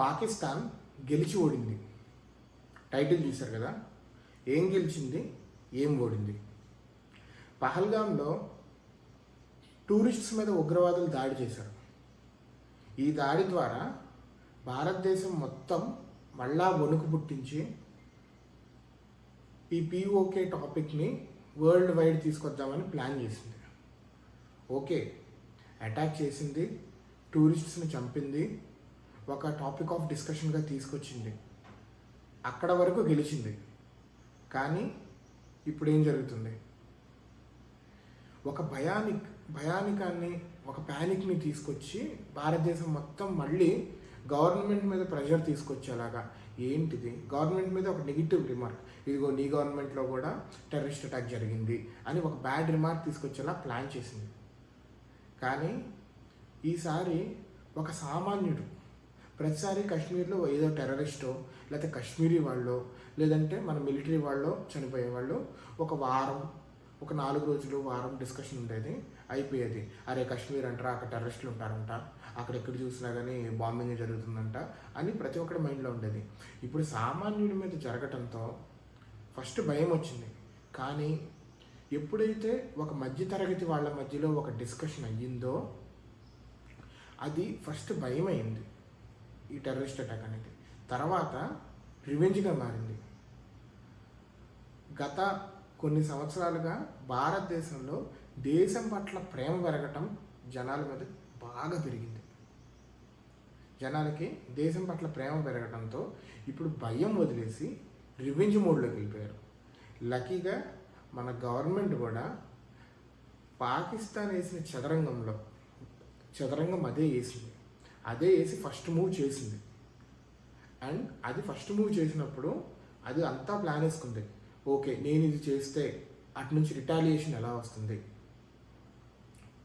పాకిస్తాన్ గెలిచి ఓడింది. టైటిల్ చూశారు కదా? ఏం గెలిచింది? ఏం ఓడింది? పహల్గామ్లో టూరిస్ట్స్ మీద ఉగ్రవాదులు దాడి చేశారు. ఈ దాడి ద్వారా భారతదేశం మొత్తం మళ్ళా వణుకు పుట్టించి ఈ పిఓకే టాపిక్ని వరల్డ్ వైడ్ తీసుకొద్దామని ప్లాన్ చేసింది. ఓకే అటాక్ చేసింది టూరిస్ట్స్ని చంపింది ఒక టాపిక్ ఆఫ్ డిస్కషన్గా తీసుకొచ్చింది. అక్కడ వరకు గెలిచింది. కానీ ఇప్పుడు ఏం జరుగుతుంది? ఒక భయానిక్ భయానికాన్ని ఒక ప్యానిక్ని తీసుకొచ్చి భారతదేశం మొత్తం మళ్ళీ గవర్నమెంట్ మీద ప్రెషర్ తీసుకొచ్చేలాగా ఏంటిది? గవర్నమెంట్ మీద ఒక నెగిటివ్ రిమార్క్ ఇదిగో నీ గవర్నమెంట్లో కూడా టెర్రరిస్ట్ అటాక్ జరిగింది అని ఒక బ్యాడ్ రిమార్క్ తీసుకొచ్చేలా ప్లాన్ చేసింది. కానీ ఈసారి ఒక సామాన్యుడు ప్రతిసారి కాశ్మీర్లో ఏదో టెర్రరిస్టో లేకపోతే కాశ్మీరీ వాళ్ళు లేదంటే మన మిలిటరీ వాళ్ళు చనిపోయే వాళ్ళు ఒక వారం ఒక నాలుగు రోజులు వారం డిస్కషన్ ఉండేది అయిపోయేది. అరే కాశ్మీర్ అంటారా అక్కడ టెర్రరిస్టులు ఉంటారంట అక్కడ ఎక్కడ చూసినా కానీ బాంబింగ్ జరుగుతుందంట అని ప్రతి ఒక్కరి మైండ్లో ఉండేది. ఇప్పుడు సామాన్యుడి మీద జరగటంతో ఫస్ట్ భయం వచ్చింది. కానీ ఎప్పుడైతే ఒక మధ్యతరగతి వాళ్ళ మధ్యలో ఒక డిస్కషన్ అయ్యిందో అది ఫస్ట్ భయం అయింది ఈ టెర్రరిస్ట్ అటాక్ అనేది. తర్వాత రివెంజ్గా మారింది. గత కొన్ని సంవత్సరాలుగా భారతదేశంలో దేశం పట్ల ప్రేమ పెరగటం జనాల మీద బాగా పెరిగింది. జనాలకి దేశం పట్ల ప్రేమ పెరగడంతో ఇప్పుడు భయం వదిలేసి రివెంజ్ మోడ్లోకి వెళ్ళిపోయారు. లక్కీగా మన గవర్నమెంట్ కూడా పాకిస్తాన్ వేసిన చదరంగంలో చదరంగం అదే వేసింది. అదే వేసి ఫస్ట్ మూవ్ చేసింది. అండ్ అది ఫస్ట్ మూవ్ చేసినప్పుడు అది అంతా ప్లాన్ వేసుకుంది. ఓకే నేను ఇది చేస్తే అటు నుంచి రిటాలియేషన్ ఎలా వస్తుంది?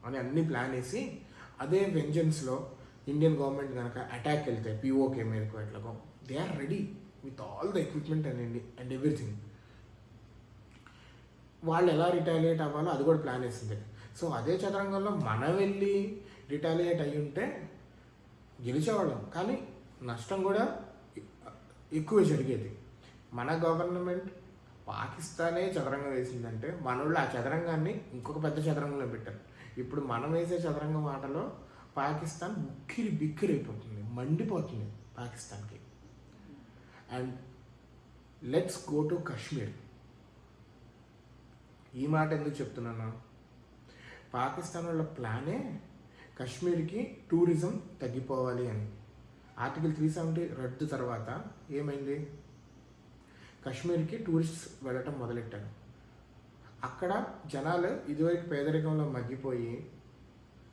అని అన్ని ప్లాన్ వేసి అదే వెంజన్స్లో ఇండియన్ గవర్నమెంట్ కనుక అటాక్ వెళ్తే పిఓకే మీదకు ఎట్లాగో they are ready with all the equipment and and everything వాళ్ళు ఎలా రిటాలియేట్ అవ్వాలో అది కూడా ప్లాన్ వేసింది. సో అదే చదరంగంలో మనం వెళ్ళి రిటాలియేట్ అయ్యి ఉంటే గెలిచేవాళ్ళం. కానీ నష్టం కూడా ఎక్కువ జరిగేది. మన గవర్నమెంట్ పాకిస్తానే చదరంగం వేసిందంటే మనోళ్ళు ఆ చదరంగాన్ని ఇంకొక పెద్ద చదరంగంలో పెట్టారు. ఇప్పుడు మనం వేసే చదరంగం ఆటలో పాకిస్తాన్ ఉక్కిరి బిక్కిరి అయిపోతుంది మండిపోతుంది పాకిస్తాన్కి. And let's go to Kashmir. ఈ మాట ఎందుకు చెప్తున్నాను? పాకిస్తాన్ వాళ్ళ ప్లానే కాశ్మీర్కి టూరిజం తగ్గిపోవాలి అని. ఆర్టికల్ త్రీ సెవెంటీ రద్దు తర్వాత ఏమైంది? కాశ్మీర్కి టూరిస్ట్స్ వెళ్ళటం మొదలెట్టారు. అక్కడ జనాలు ఇదివరకు పేదరికంలో మగ్గిపోయి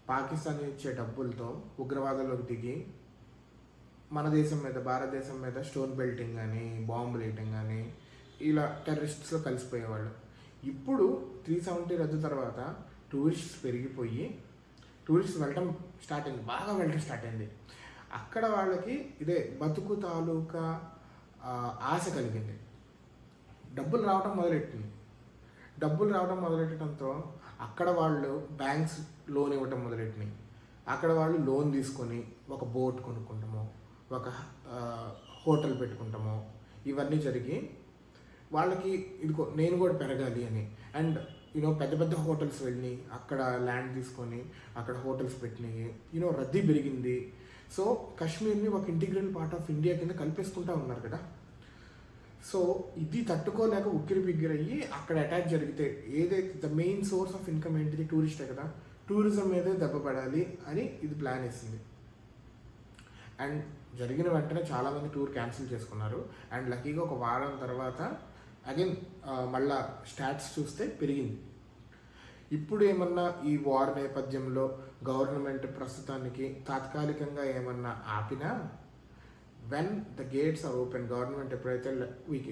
పాకిస్తాన్ ఇచ్చే డబ్బులతో ఉగ్రవాదంలోకి దిగి మన దేశం మీద భారతదేశం మీద స్టోన్ బెల్టింగ్ కానీ బాంబు రేటింగ్ కానీ ఇలా టెర్రరిస్ట్స్లో కలిసిపోయేవాళ్ళు. ఇప్పుడు త్రీ సెవెంటీ రద్దు తర్వాత టూరిస్ట్స్ పెరిగిపోయి టూరిస్ట్ వెళ్ళటం స్టార్ట్ అయింది బాగా వెళ్ళటం స్టార్ట్ అయింది. అక్కడ వాళ్ళకి ఇదే బతుకు తాలూకా ఆశ కలిగింది. డబ్బులు రావడం మొదలెట్టింది. డబ్బులు రావడం మొదలెట్టడంతో అక్కడ వాళ్ళు బ్యాంక్స్ లోన్ ఇవ్వటం మొదలెట్టినాయి. అక్కడ వాళ్ళు లోన్ తీసుకొని ఒక బోట్ కొనుక్కుంటాము ఒక హోటల్ పెట్టుకుంటాము ఇవన్నీ జరిగి వాళ్ళకి ఇదిగో నేను కూడా పెరగాలి అని. అండ్ యూనో పెద్ద పెద్ద హోటల్స్ వెళ్ళి అక్కడ ల్యాండ్ తీసుకొని అక్కడ హోటల్స్ పెట్టినాయి యూనో రద్దీ పెరిగింది. సో కాశ్మీర్ని ఒక ఇంటిగ్రల్ పార్ట్ ఆఫ్ ఇండియా కింద కల్పేసుకుంటా ఉన్నారు కదా. సో ఇది తట్టుకోలేక ఉక్కిరి బిగ్గిరయ్యి అక్కడ అటాక్ జరిగితే ఏదైతే the main source of income ఏంటిది? టూరిస్టే కదా. టూరిజం మీదే దెబ్బ పడాలి అని ఇది ప్లాన్ వేసింది. అండ్ జరిగిన వెంటనే చాలామంది టూర్ క్యాన్సిల్ చేసుకున్నారు. అండ్ లక్కీగా ఒక వారం తర్వాత అగైన్ మళ్ళా స్టాట్స్ చూస్తే పెరిగింది. ఇప్పుడు ఏమన్నా ఈ వార్ నేపథ్యంలో గవర్నమెంట్ ప్రస్తుతానికి తాత్కాలికంగా ఏమన్నా ఆపినా? When the gates are open government ఎప్పుడైతే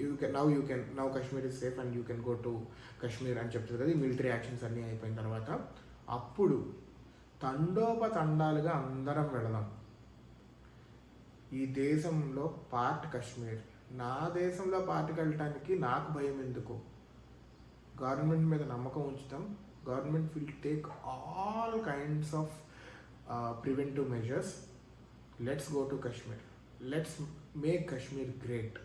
you can now you can now Kashmir is safe and you can go to Kashmir అని చెప్తుంది కదా ఈ మిలిటరీ యాక్షన్స్ అన్నీ అయిపోయిన తర్వాత అప్పుడు తండోపతండాలుగా అందరం వెళదాం. ఈ దేశంలో పార్ట్ కాశ్మీర్ నా దేశంలో పార్ట్కి వెళ్ళటానికి నాకు భయం ఎందుకు? గవర్నమెంట్ మీద నమ్మకం ఉంచుతాం. government will take all kinds of uh, preventive measures. Let's go to kashmir. Let's make kashmir great.